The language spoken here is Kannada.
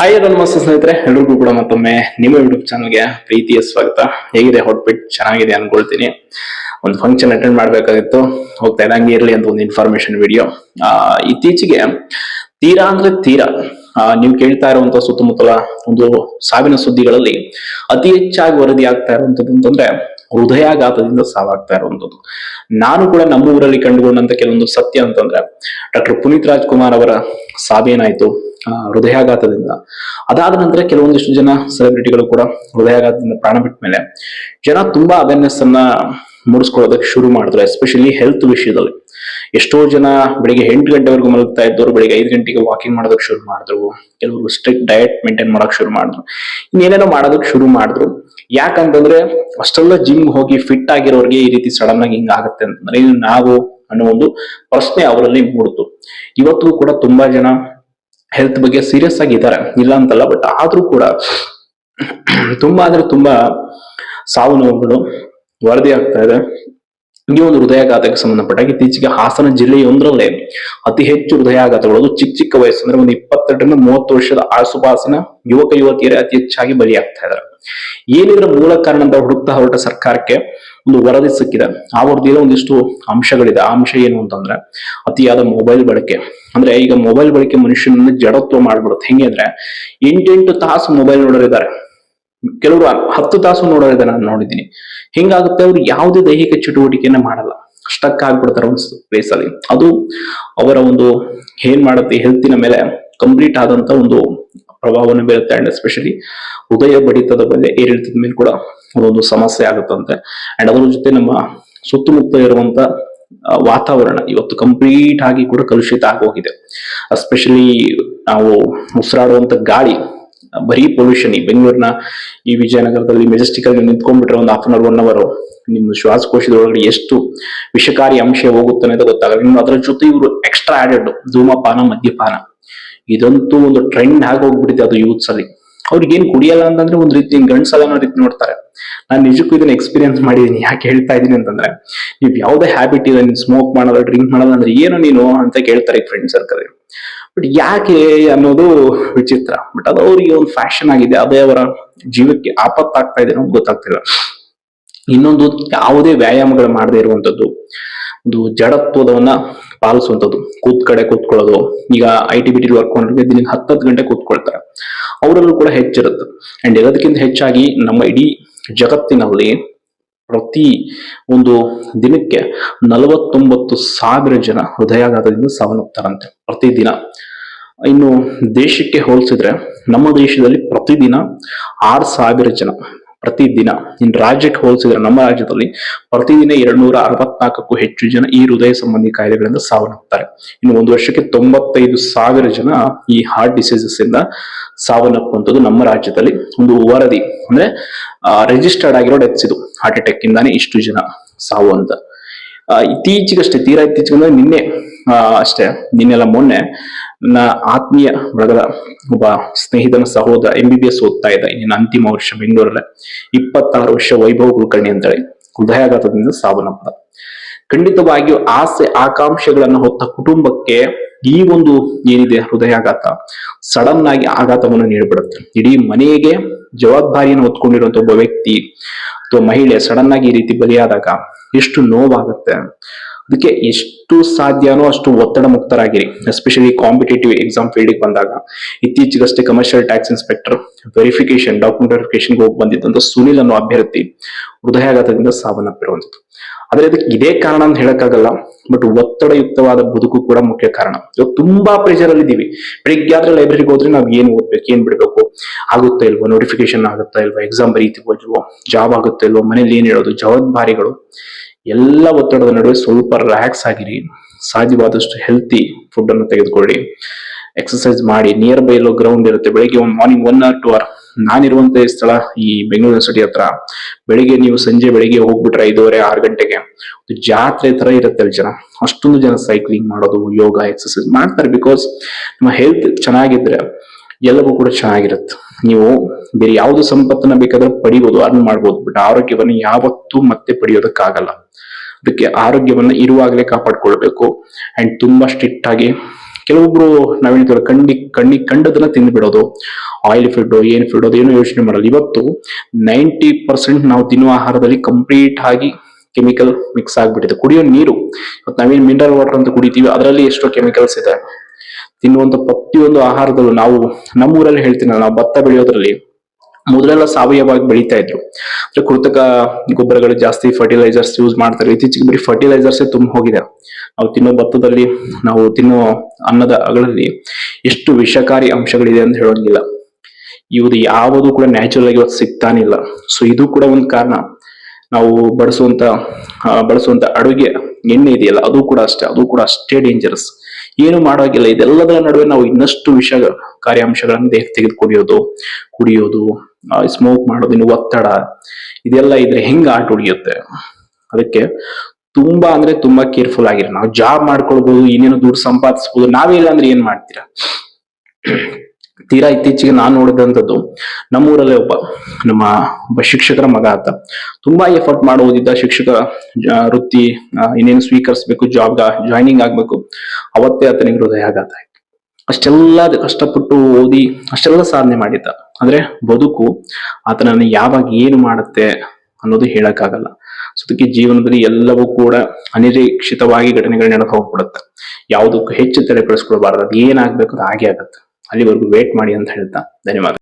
ಹಾಯ್ ಅದು ಮಸ್ತ ಸ್ನೇಹಿತರೆ, ಎಲ್ರಿಗೂ ಕೂಡ ಮತ್ತೊಮ್ಮೆ ನಿಮ್ಮ ಯೂಟ್ಯೂಬ್ ಚಾನಲ್ಗೆ ಪ್ರೀತಿಯ ಸ್ವಾಗತ. ಹೇಗಿದೆ ಹೊಟ್ಬಿಟ್ ಚೆನ್ನಾಗಿದೆ ಅನ್ಕೊಳ್ತೀನಿ. ಒಂದು ಫಂಕ್ಷನ್ ಅಟೆಂಡ್ ಮಾಡ್ಬೇಕಾಗಿತ್ತು. ಹೋಗ್ತಾ ಇದ್ದಂಗೆ ಇರಲಿ ಅಂತ ಒಂದು ಇನ್ಫಾರ್ಮೇಶನ್ ವಿಡಿಯೋ ಇತ್ತೀಚೆಗೆ ತೀರಾ ಅಂದ್ರೆ ತೀರಾ ನೀವು ಕೇಳ್ತಾ ಇರುವಂತ ಸುತ್ತಮುತ್ತಲ ಒಂದು ಸಾವಿನ ಸುದ್ದಿಗಳಲ್ಲಿ ಅತಿ ಹೆಚ್ಚಾಗಿ ವರದಿ ಆಗ್ತಾ ಇರುವಂತದ್ದು ಅಂತಂದ್ರೆ ಹೃದಯಾಘಾತದಿಂದ ಸಾವಾಗ್ತಾ ಇರುವಂತದ್ದು ನಾನು ಕೂಡ ನಮ್ಮ ಊರಲ್ಲಿ ಕಂಡುಕೊಂಡಂತ ಕೆಲವೊಂದು ಸತ್ಯ ಅಂತಂದ್ರೆ ಡಾಕ್ಟರ್ ಪುನೀತ್ ರಾಜ್ಕುಮಾರ್ ಅವರ ಸಾವೇನಾಯ್ತು ಹೃದಯಾಘಾತದಿಂದ. ಅದಾದ ನಂತರ ಕೆಲವೊಂದಿಷ್ಟು ಜನ ಸೆಲೆಬ್ರಿಟಿಗಳು ಕೂಡ ಹೃದಯಾಘಾತದಿಂದ ಪ್ರಾಣ ಬಿಟ್ಟ ಮೇಲೆ ಜನ ತುಂಬಾ ಅವೇರ್ನೆಸ್ ಅನ್ನ ಮೂಡಿಸ್ಕೊಳ್ಳೋದಕ್ಕೆ ಶುರು ಮಾಡಿದ್ರು ಎಸ್ಪೆಷಲಿ ಹೆಲ್ತ್ ವಿಷಯದಲ್ಲಿ. ಎಷ್ಟೋ ಜನ ಬೆಳಿಗ್ಗೆ ಎಂಟು ಗಂಟೆವರೆಗೂ ಮಲಗ್ತಾ ಇದ್ದವರು ಬೆಳಿಗ್ಗೆ ಐದು ಗಂಟೆಗೆ ವಾಕಿಂಗ್ ಮಾಡೋದಕ್ಕೆ ಶುರು ಮಾಡಿದ್ರು. ಕೆಲವರು ಸ್ಟ್ರಿಕ್ಟ್ ಡಯಟ್ ಮೇಂಟೈನ್ ಮಾಡೋಕೆ ಶುರು ಮಾಡಿದ್ರು. ಇನ್ನೇನೇನೋ ಮಾಡೋದಕ್ಕೆ ಶುರು ಮಾಡಿದ್ರು. ಯಾಕಂತಂದ್ರೆ ಅಷ್ಟೆಲ್ಲ ಜಿಮ್ ಹೋಗಿ ಫಿಟ್ ಆಗಿರೋರಿಗೆ ಈ ರೀತಿ ಸಡನ್ ಆಗಿ ಹಿಂಗಾಗುತ್ತೆ ಅಂತಂದ್ರೆ ನಾವು ಅನ್ನೋ ಒಂದು ಪ್ರಶ್ನೆ ಅವರಲ್ಲಿ ಮೂಡಿತು. ಇವತ್ತು ಕೂಡ ತುಂಬಾ ಜನ ಹೆಲ್ತ್ ಬಗ್ಗೆ ಸೀರಿಯಸ್ ಆಗಿದ್ದಾರೆ ಇಲ್ಲ ಅಂತಲ್ಲ ಬಟ್ ಆದ್ರೂ ಕೂಡ ತುಂಬಾ ಅಂದ್ರೆ ತುಂಬಾ ಸಾವು ನೋವುಗಳು ವರದಿ ಆಗ್ತಾ ಇದೆ. ಈ ಒಂದು ಹೃದಯಾಘಾತಕ್ಕೆ ಸಂಬಂಧಪಟ್ಟಾಗ ಇತ್ತೀಚೆಗೆ ಹಾಸನ ಜಿಲ್ಲೆಯೊಂದರಲ್ಲೇ ಅತಿ ಹೆಚ್ಚು ಹೃದಯಾಘಾತಗಳು ಚಿಕ್ಕ ಚಿಕ್ಕ ವಯಸ್ಸು ಅಂದ್ರೆ ಒಂದು ಇಪ್ಪತ್ತೆರಡರಿಂದ ಮೂವತ್ತು ವರ್ಷದ ಆಸುಪಾಸಿನ ಯುವಕ ಯುವತಿಯರೇ ಅತಿ ಹೆಚ್ಚಾಗಿ ಬಲಿಯಾಗ್ತಾ ಇದ್ದಾರೆ. ಏನಿದ್ರ ಮೂಲ ಕಾರಣ ಅಂತ ಹುಡುಕ್ತಾ ಹೊರಟ ಸರ್ಕಾರಕ್ಕೆ ಒಂದು ವರದಿ ಸಿಕ್ಕಿದೆ. ಆ ವರದಿಯಲ್ಲಿ ಒಂದಿಷ್ಟು ಅಂಶಗಳಿದೆ. ಆ ಅಂಶ ಏನು ಅಂತಂದ್ರೆ, ಅತಿಯಾದ ಮೊಬೈಲ್ ಬಳಕೆ. ಅಂದ್ರೆ ಈಗ ಮೊಬೈಲ್ ಬಳಕೆ ಮನುಷ್ಯನನ್ನ ಜಡತ್ವ ಮಾಡ್ಬಿಡುತ್ತೆ. ಹೆಂಗೆ ಅಂದ್ರೆ, ಎಂಟೆಂಟು ತಾಸು ಮೊಬೈಲ್ ನೋಡೋರಿದ್ದಾರೆ. ಕೆಲವರು ಹತ್ತು ತಾಸು ನೋಡೋರಿದೆ ನಾನು ನೋಡಿದ್ದೀನಿ. ಹಿಂಗಾಗುತ್ತೆ, ಅವ್ರು ಯಾವುದೇ ದೈಹಿಕ ಚಟುವಟಿಕೆಯನ್ನ ಮಾಡಲ್ಲ. ಸ್ಟಕ್ ಆಗ್ಬಿಡ್ತಾರೆ ಒಂದು ಪ್ಲೇಸ್ ಅಲ್ಲಿ. ಅದು ಅವರ ಒಂದು ಏನ್ ಮಾಡುತ್ತೆ ಹೆಲ್ತಿನ ಮೇಲೆ ಕಂಪ್ಲೀಟ್ ಆದಂತ ಒಂದು ಪ್ರಭಾವವನ್ನು ಬೀರುತ್ತೆ. ಅಂಡ್ ಎಸ್ಪೆಷಲಿ ಹೃದಯ ಬಡಿತದ ಮೇಲೆ ಏರಿಳಿತದ ಮೇಲೆ ಕೂಡ ಅದೊಂದು ಸಮಸ್ಯೆ ಆಗುತ್ತಂತೆ. ಅಂಡ್ ಅದರ ಜೊತೆ ನಮ್ಮ ಸುತ್ತಮುತ್ತ ಇರುವಂತ ವಾತಾವರಣ ಇವತ್ತು ಕಂಪ್ಲೀಟ್ ಆಗಿ ಕೂಡ ಕಲುಷಿತ ಆಗೋಗಿದೆ. ಎಸ್ಪೆಷಲಿ ನಾವು ಉಸಿರಾಡುವಂತ ಗಾಳಿ, ಬರೀ ಪೊಲ್ಯೂಷನ್ ಈ ಬೆಂಗಳೂರಿನ ಈ ವಿಜಯನಗರದಲ್ಲಿ ಮೆಜೆಸ್ಟಿಕ್ ಆಗಿ ನಿಂತ್ಕೊಂಡ್ಬಿಟ್ರೆ ಒಂದು half an hour one hour ನಿಮ್ಮ ಶ್ವಾಸಕೋಶದ ಒಳಗಡೆ ಎಷ್ಟು ವಿಷಕಾರಿ ಅಂಶ ಹೋಗುತ್ತೆ ಅನ್ನೋದು ಗೊತ್ತಾಗಲ್ಲ. ಇನ್ನು ಅದರ ಜೊತೆ ಇವರು ಎಕ್ಸ್ಟ್ರಾ ಆಡೆಡ್ ಧೂಮಪಾನ, ಮದ್ಯಪಾನ. ಇದಂತೂ ಒಂದು ಟ್ರೆಂಡ್ ಆಗಿ ಹೋಗ್ಬಿಟ್ಟಿದೆ ಅದು ಯೂತ್ಸ್ ಅಲ್ಲಿ ಅವ್ರಿಗೆ ಏನ್ ಕುಡಿಯಲ್ಲ ಅಂತಂದ್ರೆ ಒಂದ್ ರೀತಿ ಗಂಡ್ಸಲ್ಲ ಅನ್ನೋ ರೀತಿ ನೋಡ್ತಾರೆ. ನಾನು ನಿಜಕ್ಕೂ ಇದನ್ನ ಎಕ್ಸ್ಪೀರಿಯನ್ಸ್ ಮಾಡಿದೀನಿ. ಯಾಕೆ ಹೇಳ್ತಾ ಇದೀನಿ ಅಂತಂದ್ರೆ, ನೀವು ಯಾವ್ದೇ ಹ್ಯಾಬಿಟ್ ಇದೆ ನೀನ್ ಸ್ಮೋಕ್ ಮಾಡೋದು ಡ್ರಿಂಕ್ ಮಾಡೋಲ್ಲ ಅಂದ್ರೆ ಏನು ನೀನು ಅಂತ ಕೇಳ್ತಾರೆ ಫ್ರೆಂಡ್ ಸರ್ಕಲ್ ಬಟ್ ಯಾಕೆ ಅನ್ನೋದು ವಿಚಿತ್ರ. ಬಟ್ ಅದು ಅವರಿಗೆ ಒಂದು ಫ್ಯಾಷನ್ ಆಗಿದೆ. ಅದೇ ಅವರ ಜೀವಕ್ಕೆ ಆಪತ್ತಾಗ್ತಾ ಇದೆ ಅನ್ನೋದು ಗೊತ್ತಾಗ್ತಿಲ್ಲ. ಇನ್ನೊಂದು ಯಾವುದೇ ವ್ಯಾಯಾಮಗಳು ಮಾಡದೇ ಇರುವಂತದ್ದು, ಒಂದು ಜಡತ್ವದವನ್ನ ಪಾಲಿಸುವಂಥದ್ದು ಕೂತ್ ಕಡೆ ಕೂತ್ಕೊಳ್ಳೋದು. ಈಗ I T B T work ಮಾಡಿದ್ರೆ ದಿನಕ್ಕೆ ಹತ್ತತ್ತು ಗಂಟೆ ಕೂತ್ಕೊಳ್ತಾರೆ. ಅವರಲ್ಲೂ ಕೂಡ ಹೆಚ್ಚಿರುತ್ತೆ. ಅಂಡ್ ಎಲ್ಲದಕ್ಕಿಂತ ಹೆಚ್ಚಾಗಿ ನಮ್ಮ ಇಡೀ ಜಗತ್ತಿನಲ್ಲಿ ಪ್ರತಿ ಒಂದು ದಿನಕ್ಕೆ ನಲವತ್ತೊಂಬತ್ತು ಸಾವಿರ ಜನ ಹೃದಯಾಘಾತದಿಂದ ಸಾವನ್ನಪ್ತಾರಂತೆ. ಪ್ರತಿದಿನ ಇನ್ನು ದೇಶಕ್ಕೆ ಹೋಲಿಸಿದ್ರೆ ನಮ್ಮ ದೇಶದಲ್ಲಿ ಪ್ರತಿದಿನ ಆರು ಸಾವಿರ ಜನ ಪ್ರತಿದಿನ ಇನ್ನು ರಾಜ್ಯಕ್ಕೆ ಹೋಲಿಸಿದ್ರೆ ನಮ್ಮ ರಾಜ್ಯದಲ್ಲಿ ಪ್ರತಿದಿನ ಎರಡ್ನೂರ ಅರವತ್ನಾಲ್ಕಕ್ಕೂ ಹೆಚ್ಚು ಜನ ಈ ಹೃದಯ ಸಂಬಂಧಿ ಕಾಯಿಲೆಗಳಿಂದ ಸಾವನ್ನಪ್ತಾರೆ. ಇನ್ನು ಒಂದು ವರ್ಷಕ್ಕೆ ತೊಂಬತ್ತೈದು ಸಾವಿರ ಜನ ಈ ಹಾರ್ಟ್ ಡಿಸೀಸಸ್ ಇಂದ ಸಾವನ್ನಪ್ಪುವಂಥದ್ದು ನಮ್ಮ ರಾಜ್ಯದಲ್ಲಿ ಒಂದು ವರದಿ. ಅಂದ್ರೆ ರಿಜಿಸ್ಟರ್ಡ್ ಆಗಿರೋ ಡೆತ್ಸ್ ಇದು. ಹಾರ್ಟ್ ಅಟ್ಯಾಕ್ ಇಂದಾನೆ ಇಷ್ಟು ಜನ ಸಾವು ಅಂತ. ಇತ್ತೀಚೆಗಷ್ಟೇ, ತೀರಾ ಇತ್ತೀಚೆಗೆ ಅಂದ್ರೆ ನಿನ್ನೆ ಅಷ್ಟೇ ನಿನ್ನೆಲ್ಲ ಮೊನ್ನೆ, ನನ್ನ ಆತ್ಮೀಯ ಬಳಗದ ಒಬ್ಬ ಸ್ನೇಹಿತನ ಸಹೋದರ ಎಂ ಬಿ ಬಿ ಎಸ್ ಓದ್ತಾ ಇದ್ದ ಇನ್ನು ಅಂತಿಮ ವರ್ಷ ಬೆಂಗಳೂರಲ್ಲೇ. ಇಪ್ಪತ್ತಾರು ವರ್ಷ ವೈಭವ್ ಕುಲಕರ್ಣಿ ಅಂತೇಳಿ ಹೃದಯಾಘಾತದಿಂದ ಸಾವನ್ನಪ್ಪ ಖಂಡಿತವಾಗಿಯೂ ಆಸೆ, ಆಕಾಂಕ್ಷೆಗಳನ್ನು ಹೊತ್ತ ಕುಟುಂಬಕ್ಕೆ ಈ ಒಂದು ಏನಿದೆ, ಹೃದಯಾಘಾತ. ಸಡನ್ ಆಗಿ ಆಘಾತವನ್ನು ನೀಡಿಬಿಡುತ್ತೆ. ಇಡೀ ಮನೆಗೆ ಜವಾಬ್ದಾರಿಯನ್ನು ಹೊತ್ಕೊಂಡಿರುವಂತ ಒಬ್ಬ ವ್ಯಕ್ತಿ ಅಥವಾ ಮಹಿಳೆ ಸಡನ್ ಆಗಿ ಈ ರೀತಿ ಬಲಿಯಾದಾಗ ಎಷ್ಟು ನೋವಾಗುತ್ತೆ. ಅದಕ್ಕೆ ಎಷ್ಟು ಸಾಧ್ಯನೋ ಅಷ್ಟು ಒತ್ತಡ ಮುಕ್ತರಾಗಿರಿ. ಎಸ್ಪೆಷಲಿ ಕಾಂಪಿಟೇಟಿವ್ ಎಕ್ಸಾಮ್ ಫೀಲ್ಡಿಗೆ ಬಂದಾಗ. ಇತ್ತೀಚೆಗಷ್ಟೇ commercial tax inspector verification document ವೆರಿಫಿಕೇಶನ್ಗೆ ಹೋಗಿ ಬಂದಿದ್ದಂತ ಸುನಿಲ್ ಅನ್ನೋ ಅಭ್ಯರ್ಥಿ ಹೃದಯಾಘಾತದಿಂದ ಸಾವನ್ನಪ್ಪಿರುವಂಥದ್ದು ಆದ್ರೆ ಇದಕ್ಕೆ ಇದೇ ಕಾರಣ ಅಂತ ಹೇಳಕ್ಕಾಗಲ್ಲ ಬಟ್ ಒತ್ತಡಯುಕ್ತವಾದ ಬದುಕು ಕೂಡ ಮುಖ್ಯ ಕಾರಣ. ಇವಾಗ ತುಂಬಾ ಪ್ರೆಷರ್ ಅಲ್ಲಿ ಇದೀವಿ. ಬೆಳಿಗ್ಗೆ ಆದ್ರೆ ಲೈಬ್ರರಿಗೆ ಹೋದ್ರೆ ನಾವ್ ಏನ್ ಓದ್ಬೇಕು, ಏನ್ ಬಿಡ್ಬೇಕು? ಆಗುತ್ತಾ ಇಲ್ವೋ? ನೋಟಿಫಿಕೇಶನ್ ಆಗುತ್ತಾ ಇಲ್ವಾ? ಎಕ್ಸಾಮ್ ಬರೀತಿವೋ ಜಾಬ್ ಆಗುತ್ತಾ ಇಲ್ವೋ? ಮನೇಲಿ ಏನ್ ಹೇಳೋದು? ಜವಾಬ್ದಾರಿಗಳು. ಎಲ್ಲ ಒತ್ತಡದ ನಡುವೆ ಸ್ವಲ್ಪ ರಿಲ್ಯಾಕ್ಸ್ ಆಗಿರಿ. ಸಾಧ್ಯವಾದಷ್ಟು ಹೆಲ್ತಿ ಫುಡ್ ಅನ್ನು ತೆಗೆದುಕೊಳ್ಳಿ. ಎಕ್ಸಸೈಸ್ ಮಾಡಿ. ನಿಯರ್ ಬೈ ಎಲ್ಲೋ ಗ್ರೌಂಡ್ ಇರುತ್ತೆ, ಬೆಳಿಗ್ಗೆ ಒಂದು morning one hour two hour ನಾನಿರುವಂತ ಸ್ಥಳ ಈ ಬೆಂಗಳೂರು ಯೂನಿವರ್ಸಿಟಿ ಹತ್ರ. ಬೆಳಿಗ್ಗೆ ನೀವು ಸಂಜೆ ಬೆಳಿಗ್ಗೆ ಹೋಗ್ಬಿಟ್ರೆ ಐದೂವರೆ, ಆರು ಗಂಟೆಗೆ. ಜಾತ್ರೆ ತರ ಇರುತ್ತೆ ಜನ. ಅಷ್ಟೊಂದು ಜನ ಸೈಕ್ಲಿಂಗ್ ಮಾಡೋದು, ಯೋಗ ಎಕ್ಸಸೈಸ್ ಮಾಡ್ತಾರೆ ಬಿಕಾಸ್ ನಿಮ್ಮ ಹೆಲ್ತ್ ಚೆನ್ನಾಗಿದ್ರೆ ಎಲ್ಲವೂ ಕೂಡ ಚೆನ್ನಾಗಿರುತ್ತೆ. ನೀವು ಬೇರೆ ಯಾವ್ದು ಸಂಪತ್ತನ್ನ ಬೇಕಾದ್ರೆ ಪಡಿಬೋದು ಅರ್ನ್ ಮಾಡ್ಬೋದು ಬಟ್ ಆರೋಗ್ಯವನ್ನು ಯಾವತ್ತೂ ಮತ್ತೆ ಪಡೆಯೋದಕ್ಕಾಗಲ್ಲ. ಅದಕ್ಕೆ ಆರೋಗ್ಯವನ್ನ ಇರುವಾಗಲೇ ಕಾಪಾಡ್ಕೊಳ್ಬೇಕು. ಅಂಡ್ ತುಂಬಾ ಸ್ಟ್ರಿಕ್ಟ್ ಆಗಿ ಕೆಲವೊಬ್ರು ನಾವ್ ಕಣ್ಣಿ ಕಣ್ಣಿ ಕಂಡದನ್ನ ತಿಂದು ಬಿಡೋದು ಆಯಿಲ್ ಫುಡ್ ಏನ್ ಫುಡ್ ಏನು ಯೋಚನೆ ಮಾಡಲ್ಲ. ಇವತ್ತು ನೈಂಟಿ ಪರ್ಸೆಂಟ್ ನಾವು ತಿನ್ನುವ ಆಹಾರದಲ್ಲಿ ಕಂಪ್ಲೀಟ್ ಆಗಿ ಕೆಮಿಕಲ್ ಮಿಕ್ಸ್ ಆಗ್ಬಿಟ್ಟಿದೆ. ಕುಡಿಯೋ ನೀರು, ಇವತ್ತು ನಾವೇನು ಮಿನರಲ್ ವಾಟರ್ ಅಂತ ಕುಡಿತೀವಿ, ಅದರಲ್ಲಿ ಎಷ್ಟೋ ಕೆಮಿಕಲ್ಸ್ ಇದೆ. ತಿನ್ನುವಂತ ಪ್ರತಿಯೊಂದು ಆಹಾರದಲ್ಲೂ ನಾವು ನಮ್ಮೂರಲ್ಲಿ ಹೇಳ್ತೀನಲ್ಲ, ನಾವು ಭತ್ತ ಬೆಳೆಯೋದ್ರಲ್ಲಿ ಮೊದಲೆಲ್ಲ ಸಾವಯವವಾಗಿ ಬೆಳೀತಾ ಇದ್ರು. ಅಂದ್ರೆ ಕೃತಕ ಗೊಬ್ಬರಗಳು ಜಾಸ್ತಿ ಫರ್ಟಿಲೈಸರ್ಸ್ ಯೂಸ್ ಮಾಡ್ತಾರೆ ಇತ್ತೀಚೆಗೆ ಬರೀ ಫರ್ಟಿಲೈಸರ್ಸ್ ತುಂಬ ಹೋಗಿದೆ. ನಾವು ತಿನ್ನೋ ಭತ್ತದಲ್ಲಿ, ನಾವು ತಿನ್ನೋ ಅನ್ನದ ಅಗಳಲ್ಲಿ ಎಷ್ಟು ವಿಷಕಾರಿ ಅಂಶಗಳಿದೆ ಅಂತ ಹೇಳೋದಿಲ್ಲ. ಇವುದು ಯಾವುದು ಕೂಡ ನ್ಯಾಚುರಲ್ ಆಗಿ ಇವತ್ತು ಸಿಗ್ತಾನಿಲ್ಲ. ಸೊ ಇದು ಕೂಡ ಒಂದು ಕಾರಣ. ನಾವು ಬಳಸುವಂತ ಬಳಸುವಂತ ಅಡುಗೆ ಎಣ್ಣೆ ಇದೆಯಲ್ಲ, ಅದು ಕೂಡ ಅಷ್ಟೇ, ಅದು ಕೂಡ ಅಷ್ಟೇ ಡೇಂಜರಸ್ ಏನು ಮಾಡೋಗಿಲ್ಲ ಇದೆಲ್ಲದರ ನಡುವೆ ನಾವು ಇನ್ನಷ್ಟು ವಿಷಕಾರಿ ಕಾರ್ಯಾಂಶಗಳನ್ನು ದೇಹಕ್ಕೆ ತೆಗೆದುಕೊಂಡಿರೋದು ಕುಡಿಯೋದು ಸ್ಮೋಕ್ ಮಾಡೋದಿನ್ನು ಒತ್ತಡ, ಇದೆಲ್ಲ ಇದ್ರೆ ಹೆಂಗ್ ಆಟ ಉಳಿಯುತ್ತೆ ಅದಕ್ಕೆ ತುಂಬಾ ಅಂದ್ರೆ ತುಂಬಾ ಕೇರ್ಫುಲ್ ಆಗಿರಿ. ನಾವು ಜಾಬ್ ಮಾಡ್ಕೊಳ್ಬಹುದು ಇನ್ನೇನು ದುಡ್ಡು ಸಂಪಾದಿಸಬಹುದು ನಾವೇ ಅಂದ್ರೆ ಏನ್ ಮಾಡ್ತೀರಾ? ತೀರಾ ಇತ್ತೀಚೆಗೆ ನಾನು ನೋಡಿದಂಥದ್ದು, ನಮ್ಮೂರಲ್ಲೇ ಒಬ್ಬ, ನಮ್ಮ ಒಬ್ಬ ಶಿಕ್ಷಕರ ಮಗ ಆತ. ತುಂಬಾ ಎಫರ್ಟ್ ಮಾಡೋದಿದ್ದ ಶಿಕ್ಷಕ ವೃತ್ತಿ ಇನ್ನೇನು ಸ್ವೀಕರಿಸಬೇಕು ಜಾಬ್ ಜಾಯ್ನಿಂಗ್ ಆಗ್ಬೇಕು. ಅವತ್ತೇ ಆತನಿಗೆ ಹೃದಯ ಆಯ್ತು. ಅಷ್ಟೆಲ್ಲ ಕಷ್ಟಪಟ್ಟು ಓದಿ, ಅಷ್ಟೆಲ್ಲ ಸಾಧನೆ ಮಾಡಿದ್ದ. ಅಂದ್ರೆ ಬದುಕು ಆತನನ್ನು ಯಾವಾಗ ಏನು ಮಾಡುತ್ತೆ ಅನ್ನೋದು ಹೇಳಕ್ಕಾಗಲ್ಲ. ಸೊ ಅದಕ್ಕೆ ಜೀವನದಲ್ಲಿ ಎಲ್ಲವೂ ಕೂಡ ಅನಿರೀಕ್ಷಿತವಾಗಿ ಘಟನೆಗಳು ನಡೆದು ಹೋಗ್ಬಿಡುತ್ತೆ. ಯಾವುದಕ್ಕೂ ಹೆಚ್ಚು ತಲೆಪಡಿಸ್ಕೊಳ್ಬಾರ್ದು ಅದು ಏನಾಗ್ಬೇಕು ಅದು ಹಾಗೆ ಆಗತ್ತೆ. ಅಲ್ಲಿವರೆಗೂ ವೇಟ್ ಮಾಡಿ ಅಂತ ಹೇಳ್ತಾ ಧನ್ಯವಾದ.